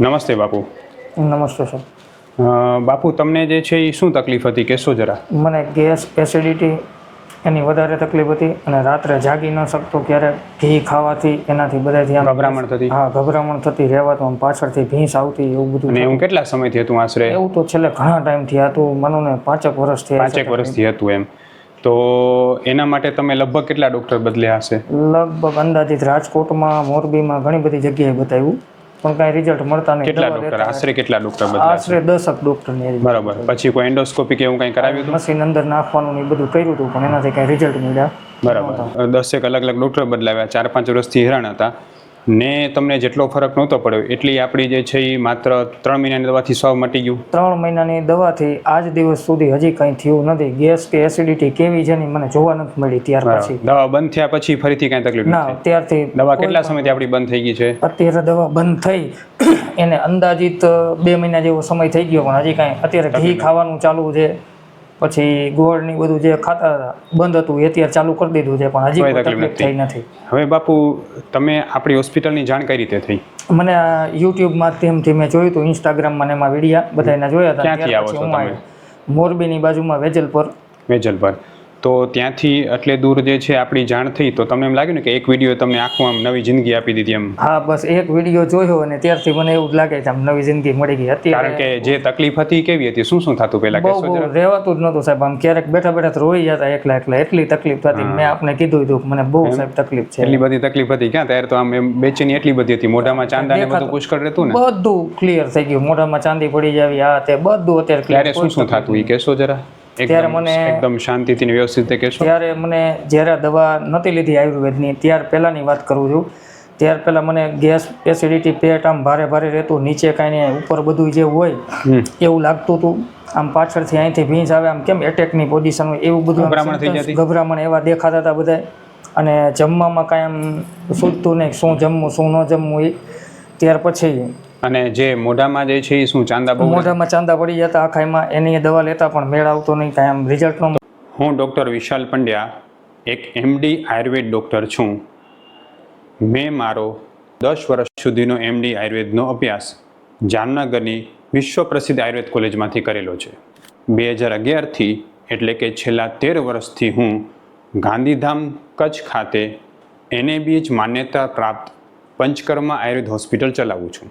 નમસ્તે બાપુ. નમસ્તે સર. બાપુ તમને જે છે એ શું તકલીફ હતી? કહેશો જરા. મને ગેસ એસિડિટી એની વધારે તકલીફ હતી અને રાત્રે જાગી ન શકતો ક્યારેક ઘી ખાવાથી એનાથી બધાથી આમ ગભરામણ થતી? હા ગભરામણ થતી રહેવાતું આમ પાછળથી ભીંસ આવતી એવું બધું અને એવું કેટલા સમયથી હતું આશરે? એવું તો છેલ્લે ઘણા ટાઈમથી હતું. મનો ને પાંચેક વર્ષથી પાંચેક વર્ષથી હતું એમ. તો એના માટે તમે લગભગ કેટલા ડૉક્ટર બદલ્યા હશે? લગભગ અંદાજિત રાજકોટમાં મોરબીમાં ઘણી બધી જગ્યાએ બતાવ્યું. પણ કાંઈ રિઝલ્ટ મળતા નહીં. કેટલા ડોક્ટર આશરે કેટલા ડૉક્ટર બધા આશરે દસક ડૉક્ટરની બરાબર. પછી કોઈ એન્ડોસ્કોપી કે એવું કંઈ કરાવ્યું હતું? મશીન અંદર નાખવાનું ને એ બધું કર્યું હતું પણ એનાથી કાંઈ રિઝલ્ટ મળ્યા બરાબર. દસેક અલગ અલગ ડૉક્ટર બદલાવ્યા. ચાર પાંચ વર્ષથી હેરાન હતા. ને તમને જેટલો ફરક નહોતો પડ્યો એટલી આપણી જે છે એ માત્ર ત્રણ મહિનાની દવાથી સૌ મટી ગયું. ત્રણ મહિનાની દવાથી આજ દિવસ સુધી હજી કંઈ થયું નથી. ગેસ કે એસિડિટી કેવી છે મને જોવા નથી મળી ત્યાર પછી. દવા બંધ થયા પછી ફરીથી કાંઈ તકલીફ ના ત્યારથી દવા કેટલા સમયથી આપણી બંધ થઈ ગઈ છે? અત્યારે દવા બંધ થઈ. એને અંદાજિત બે મહિના જેવો સમય થઈ ગયો પણ હજી કાંઈ. અત્યારે ઘી ખાવાનું ચાલુ છે. પછી ગોળની બધું જે ખાતા બંધ હતું એ અત્યારે ચાલુ કરી દીધું છે પણ હજી તકલીફ થઈ નથી. હવે બાપુ તમે આપણી હોસ્પિટલની જાણ કઈ રીતે થઈ? મને આ તેમથી મેં જોયું હતું ઇન્સ્ટાગ્રામમાં એમાં વિડીયા બધાના જોયા હતા ક્યાંથી આવો છો તમે? મોરબીની બાજુમાં વેજલ પર વેજલ પર તો ત્યાંથી એટલે દૂર જે છે આપણી જાણ થઈ તો તમને એમ લાગ્યું ને કે એક વીડિયો તમને આખું આમ નવી જિંદગી આપી દીધી એમ? હા બસ એક વીડિયો જોયો અને ત્યારથી મને એવું જ લાગે છે આમ નવી જિંદગી મળી ગઈ કારણ કે જે તકલીફ હતી કેવી હતી? શું શું થતું પહેલા? બહુ રહેવાતું જ નહોતું સાહેબ. આમ ક્યારેક બેઠા બેઠા રોઈ જતા એકલા એકલા. એટલી તકલીફ થતી. મેં આપને કીધું હતું મને બહુ સાહેબ તકલીફ છે. એટલી બધી તકલીફ હતી ક્યાં? ત્યારે તો આમ એમ બેચેની એટલી બધી હતી. મોઢામાં ચાંદા ને બધું પુષ્કળ રહેતું ને? બધું ક્લિયર થઈ ગયું. મોઢામાં ચાંદી પડી જાવી. આ તે બધું અત્યારે ત્યારે ક્લિયર શું શું થતું એ કહેશો જરા. ત્યારે મને- એકદમ શાંતિથી ને વ્યવસ્થિત રીતે કહેશો? ત્યારે મને જ્યારે દવા નહોતી લીધી આયુર્વેદની ત્યાર પહેલાંની વાત કરું છું. ત્યાર પહેલાં મને ગેસ એસિડિટી પેટ આમ ભારે ભારે રહેતું નીચે કાંઈ નહીં ઉપર બધું જે હોય એવું લાગતું હતું. આમ પાછળથી અહીંથી ભીંસ આવે આમ કેમ એટેકની પોઝિશન હોય એવું બધું? ગભરામણ એવા દેખાતા હતા બધા અને જમવામાં કાંઈ આમ સૂચતું નહીં શું જમવું શું ન જમવું એ. ત્યાર પછી અને જે મોઢામાં જે છે એ શું ચાંદા બહુ મોઢામાં ચાંદા પડી જતા આખાઈમાં એની એ દવા લેતા પણ મેળ આવતો નહીં કાંઈ આમ રિઝલ્ટ ન હું ડૉક્ટર વિશાલ પંડ્યા એક એમડી આયુર્વેદ ડૉક્ટર છું. મેં મારો દસ વર્ષ સુધીનો એમડી આયુર્વેદનો અભ્યાસ જામનગરની વિશ્વ પ્રસિદ્ધ આયુર્વેદ કોલેજમાંથી કરેલો છે. બે હજાર અગિયારથી એટલે કે છેલ્લા તેર વર્ષથી હું ગાંધીધામ કચ્છ ખાતે એનએબીએચ માન્યતા પ્રાપ્ત પંચકર્મા આયુર્વેદ હોસ્પિટલ ચલાવું છું.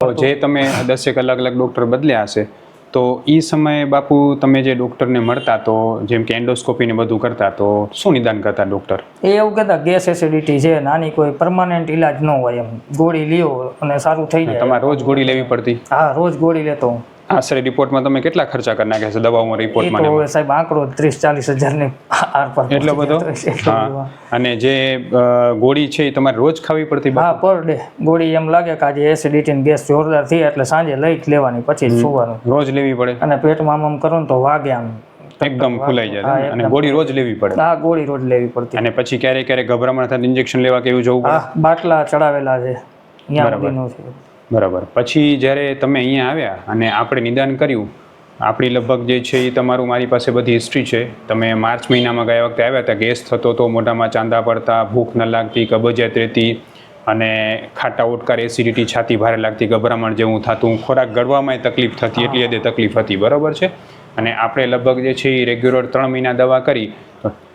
જે તમે દસેક અલગ અલગ ડૉક્ટર બદલ્યા હશે તો એ સમયે બાપુ તમે જે ડૉક્ટરને મળતા તો જેમ કે એન્ડોસ્કોપી ને બધું કરતા તો શું નિદાન કરતા ડૉક્ટર? એ એવું કહેતા ગેસ એસિડિટી છે નાની કોઈ પરમાનન્ટ ઈલાજ ન હોય એમ. ગોળી લ્યો અને સારું થઈ જાય. તમારે રોજ ગોળી લેવી પડતી? હા રોજ ગોળી લેતો હું. આશરે રિપોર્ટમાં તમે કેટલા ખર્ચા કરી નાખ્યા છે? દવાઓમાં રિપોર્ટમાં હવે સાહેબ આંકડો ત્રીસ ચાલીસ હજારની આર પર એટલો બધો? હા. અને જે ગોળી છે એ તમારે રોજ ખાવી પડતી? હા પર ડે ગોળી એમ લાગે કે આજે એસિડિટી ગેસ જોરદાર થઈ એટલે સાંજે લઈ જ લેવાની પછી જ સુવાનું. રોજ લેવી પડે? અને પેટમાં આમ આમ કરો ને તો વાગે આમ. એકદમ ખુલાઈ જાય હા? અને ગોળી રોજ લેવી પડે? આ ગોળી રોજ લેવી પડતી. અને પછી ક્યારેક ક્યારેક ગભરામણ થાય ઇન્જેક્શન લેવા કે એવું જવું પડે? બાટલા ચડાવેલા છે. અહીંયા છે. બરાબર. પછી જ્યારે તમે અહીંયા આવ્યા અને આપણે નિદાન કર્યું આપણી લગભગ જે છે એ તમારું મારી પાસે બધી હિસ્ટ્રી છે. તમે માર્ચ મહિનામાં ગયા વખતે આવ્યા હતા ગેસ થતો તો મોઢામાં ચાંદા પડતા ભૂખ ન લાગતી કબજિયાત રહેતી અને ખાટા ઓટકાર એસિડિટી છાતી ભારે લાગતી ગભરામણ જેવું થતું. ખોરાક ગળવામાં તકલીફ થતી એટલી હદે તકલીફ હતી. બરાબર છે? અને આપણે લગભગ જે છે એ રેગ્યુલર ત્રણ મહિના દવા કરી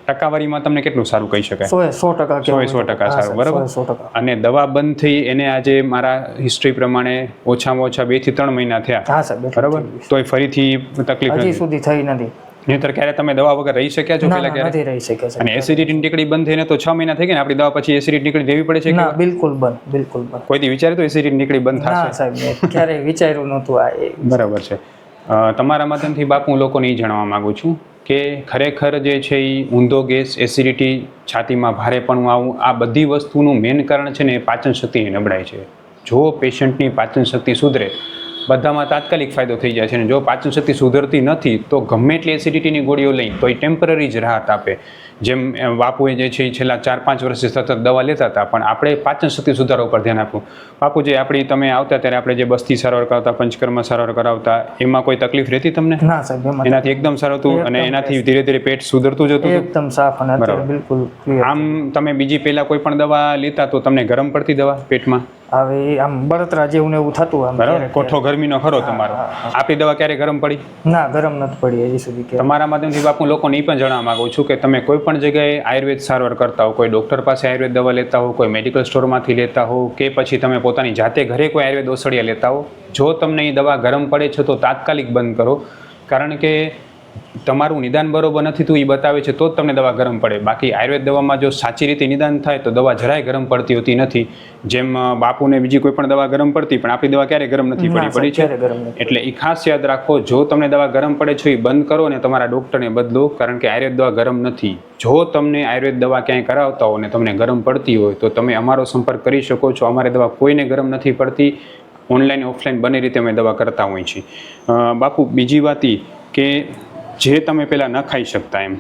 ટકાવારીમાં તમને કેટલું સારું કહી શકાય? સો સો ટકા સો સો ટકા સારું બરાબર? સો ટકા. અને દવા બંધ થઈ એને આજે મારા હિસ્ટ્રી પ્રમાણે ઓછામાં ઓછા બેથી ત્રણ મહિના થયા. હા સાહેબ બરાબર? બરાબર તોય ફરીથી તકલીફ હજી સુધી થઈ નથી. નહીતર ક્યારે તમે દવા વગર રહી શક્યા છો ના, ક્યારે? નથી રહી શક્યા અને એસિડિટી નીકળી બંધ થઈને તો છ મહિના થઈ ગયા ને? આપણી દવા પછી એસિડિટી નીકળી દેવી પડે છે ના બિલકુલ બંધ બિલકુલ બંધ. કોઈ દી વિચાર્યું તો એસિડિટી નીકળી બંધ થશે? ના સાહેબ ક્યારે વિચાર્યું નહોતું આ બરાબર છે. તમારા માધ્યમથી બાપુ હું લોકોને એ જાણવા માંગુ છું. કે ખરેખર જે છે એ ઊંધો ગેસ એસિડિટી છાતીમાં ભારેપણું આવું, આ બધી વસ્તુનું મેઇન કારણ છે ને એ પાચન શક્તિની નબળાઈ છે. જો પેશન્ટની પાચન શક્તિ સુધરે, બધામાં તાત્કાલિક ફાયદો થઈ જાય છે અને જો પાચન શક્તિ સુધરતી નથી, તો ગમે એટલી એસિડિટીની ગોળીઓ લઈ તો એ ટેમ્પરરી જ રાહત આપે. જેમ બાપુએ જે છે એ છેલ્લા ચાર પાંચ વર્ષથી સતત દવા લેતા હતા પણ આપણે પાચન શક્તિ સુધારવા ઉપર ધ્યાન આપવું બાપુ જે આપણી તમે આવતા ત્યારે આપણે જે બસ્તી સારવાર કરાવતા પંચકર્મ સારવાર કરાવતા એમાં કોઈ તકલીફ રહેતી તમને? ના સાહેબ એનાથી એકદમ સારું હતું અને એનાથી ધીરે ધીરે પેટ સુધરતું જતું એકદમ સાફ અને. બિલકુલ આમ તમે બીજી પહેલા કોઈ પણ દવા લેતા તો તમને ગરમ પડતી દવા પેટમાં? હવે આમ બળતરા જેવું ને એવું થતું આમ બરાબર? કોઠો ગરમીનો ખરો તમારો. આપણી દવા ક્યારે ગરમ પડી? ના ગરમ નથી પડી હજી સુધી કે તમારા માધ્યમથી બાપુ લોકોને એ પણ જણાવવા માંગુ છું કે તમે કોઈ પણ જગ્યાએ આયુર્વેદ સારવાર કરતા હો કોઈ ડૉક્ટર પાસે આયુર્વેદ દવા લેતા હો કોઈ મેડિકલ સ્ટોરમાંથી લેતા હો કે પછી તમે પોતાની જાતે ઘરે કોઈ આયુર્વેદ ઓસડિયા લેતા હો જો તમને એ દવા ગરમ પડે છે તો તાત્કાલિક બંધ કરો. કારણ કે તમારું નિદાન બરોબર નથી થયું એ બતાવે છે તો જ તમને દવા ગરમ પડે. બાકી આયુર્વેદ દવામાં જો સાચી રીતે નિદાન થાય તો દવા જરાય ગરમ પડતી હોતી નથી. જેમ બાપુને બીજી કોઈ પણ દવા ગરમ પડતી પણ આપણી દવા ક્યારે ગરમ નથી પડી? પડી છે? એટલે એ ખાસ યાદ રાખો જો તમને દવા ગરમ પડે છે એ બંધ કરો ને તમારા ડૉક્ટરને બદલો કારણ કે આયુર્વેદ દવા ગરમ નથી. જો તમને આયુર્વેદ દવા ક્યાંય કરાવતા હો અને તમને ગરમ પડતી હોય તો તમે અમારો સંપર્ક કરી શકો છો. અમારી દવા કોઈને ગરમ નથી પડતી. ઓનલાઈન ઓફલાઈન બંને રીતે અમે દવા કરતા હોઈએ છીએ. બાપુ બીજી વાત ઈ કે જે તમે પહેલાં ન ખાઈ શકતા એમ.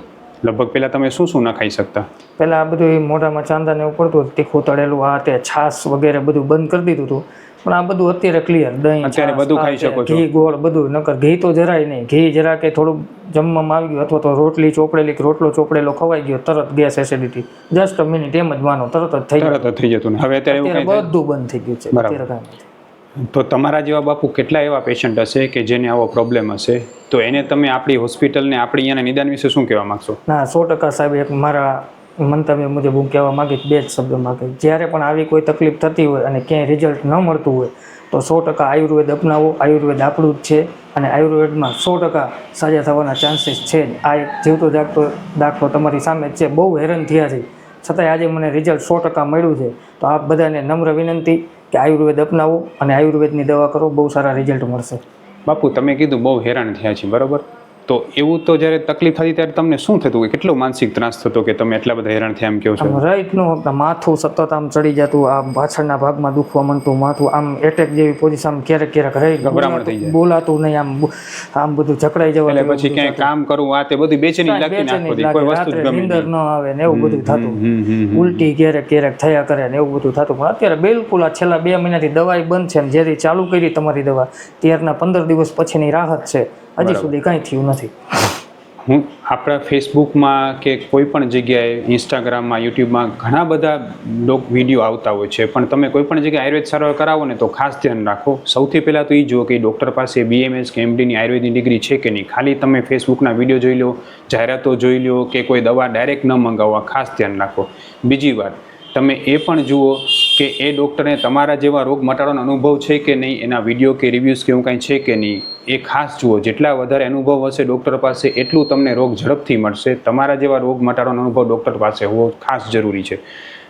લગભગ પહેલાં તમે શું શું ન ખાઈ શકતા? પહેલા આ બધું મોઢામાં ચાંદા ને એવું પડતું તીખું તળેલું આ તે છાશ વગેરે બધું બંધ કરી દીધું હતું. પણ આ બધું અત્યારે ક્લિયર દહીં અત્યારે બધું ખાઈ શકો છો. ઘી ગોળ બધું નકર ઘી તો જરાય નહીં. ઘી જરા કે થોડું જમવામાં આવી ગયું અથવા તો રોટલી ચોપડેલી કે રોટલો ચોપડેલો ખવાઈ ગયો તરત ગેસ એસિડિટી જસ્ટ મિનિટ એમ જ માનો તરત જ થઈ ગયું. તરત જ થઈ જતું હવે અત્યારે બધું બંધ થઈ ગયું છે. અત્યારે. તો તમારા જેવા બાપુ કેટલા એવા પેશન્ટ હશે કે જેને આવો પ્રોબ્લેમ હશે? તો એને તમે આપણી હોસ્પિટલને આપણી અહીંયાના નિદાન વિશે શું કહેવા માંગશો? ના, સો ટકા સાહેબ, એક મારા મંતવ્ય મુજબ હું કહેવા માગીશ, બે જ શબ્દોમાં કે જ્યારે પણ આવી કોઈ તકલીફ થતી હોય અને ક્યાંય રિઝલ્ટ ન મળતું હોય, તો સો ટકા આયુર્વેદ અપનાવો. આયુર્વેદ આપણું જ છે અને આયુર્વેદમાં સો ટકા સાજા થવાના ચાન્સીસ છે જ. આ એક જીવતો જાગતો દાખલો તમારી સામે જ છે. બહુ હેરાન થયા છે. છતાંય આજે મને રિઝલ્ટ સો ટકા મળ્યું છે. તો આપ બધાને નમ્ર વિનંતી કે આયુર્વેદ અપનાવો અને આયુર્વેદની દવા કરો, બહુ સારા રિઝલ્ટ મળશે. બાપુ, તમે કીધું બહુ હેરાન થયા છે, બરોબર? તો એવું તો જ્યારે તકલીફ થતી ત્યારે તમને શું થતું કે કેટલો માનસિક ત્રાસ થતો કે તમે એટલા બધા હેરાન થયા એમ કહો છો? રાઈટનું માથું સતત આમ ચડી જતું આમ પાછળના ભાગમાં દુખવા માંડતું માથું આમ એટેક જેવી પોઝિશન ક્યારેક ક્યારેક રહી ગભરામણ થઈ જાય. બોલાતું નહીં આમ આમ બધું જકડાઈ જવા એટલે પછી ક્યાંય કામ કરવું આ તે બધું બેચેની લાગતી નાખતી કોઈ વસ્તુ જ ગમે નીંદર ન આવે ને એવું બધું થતું. ઉલટી ક્યારેક ક્યારેક થયા કરે ને એવું બધું થતું. પણ અત્યારે બિલકુલ આ છેલ્લા બે મહિનાથી દવાઈ બંધ છે ને જેથી ચાલુ કરી તમારી દવા. ત્યારના પંદર દિવસ પછીની રાહત છે. હજી સુધી કાંઈ થયું નથી. હું આપણા ફેસબુકમાં કે કોઈ પણ જગ્યાએ ઇન્સ્ટાગ્રામમાં યુટ્યુબમાં ઘણા બધા ડોક વીડિયો આવતા હોય છે પણ તમે કોઈ પણ જગ્યાએ આયુર્વેદ સારવાર કરાવો ને તો ખાસ ધ્યાન રાખો. સૌથી પહેલાં તો એ જુઓ કે ડૉક્ટર પાસે બીએમએસ કે એમડીની આયુર્વેદની ડિગ્રી છે કે નહીં. ખાલી તમે ફેસબુકના વીડિયો જોઈ લો જાહેરાતો જોઈ લો કે કોઈ દવા ડાયરેક્ટ ન મંગાવવા ખાસ ધ્યાન રાખો. બીજી વાત તમે એ પણ જુઓ કે એ ડૉક્ટરને તમારા જેવા રોગ મટાડવાનો અનુભવ છે કે નહીં, એના વીડિયો કે રિવ્યૂઝ કે એવું કાંઈ છે કે નહીં, એ ખાસ જુઓ. જેટલા વધારે અનુભવ હશે ડૉક્ટર પાસે, એટલું તમને રોગ ઝડપથી મળશે. તમારા જેવા રોગ મટાડવાનો અનુભવ ડૉક્ટર પાસે હોવો ખાસ જરૂરી છે.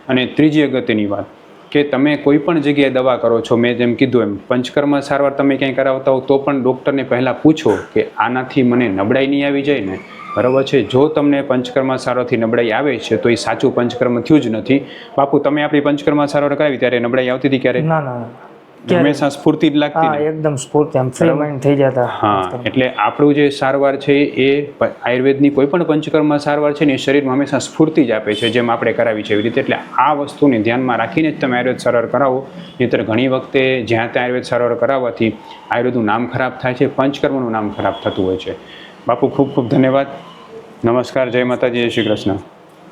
અને ત્રીજી અગત્યની વાત કે તમે કોઈ પણ જગ્યાએ દવા કરો છો, મેં જેમ કીધું એમ, પંચકર્મ સારવાર તમે ક્યાંય કરાવતા હો તો પણ ડૉક્ટરને પહેલાં પૂછો કે આનાથી મને નબળાઈ નહીં આવી જાય ને? બરાબર છે? જો તમને પંચકર્મ સારોથી નબળાઈ આવે છે તો એ સાચું પંચકર્મ થયું જ નથી. બાપુ તમે આપણી પંચકર્મ સારો કરાવી ત્યારે નબળાઈ આવતી હતી ક્યારે? ના. હંમેશા સ્ફૂર્તિ જ લાગતી એકદમ સ્ફૂર્તિ આમ ફ્રી માઇન્ડ થઈ જતા હા એટલે આપણું જે સારવાર છે એ આયુર્વેદની કોઈ પણ પંચકર્મ સારવાર છે ને એ શરીરમાં હંમેશા સ્ફૂર્તિ જ આપે છે જેમ આપણે કરાવી છે એવી રીતે. એટલે આ વસ્તુને ધ્યાનમાં રાખીને જ તમે આયુર્વેદ સારવાર કરાવો. નહીંતર ઘણી વખતે જ્યાં ત્યાં આયુર્વેદ સારવાર કરાવવાથી આયુર્વેદનું નામ ખરાબ થાય છે પંચકર્મનું નામ ખરાબ થતું હોય છે. બાપુ ખૂબ ખૂબ ધન્યવાદ. નમસ્કાર જય માતાજી જય શ્રી કૃષ્ણ.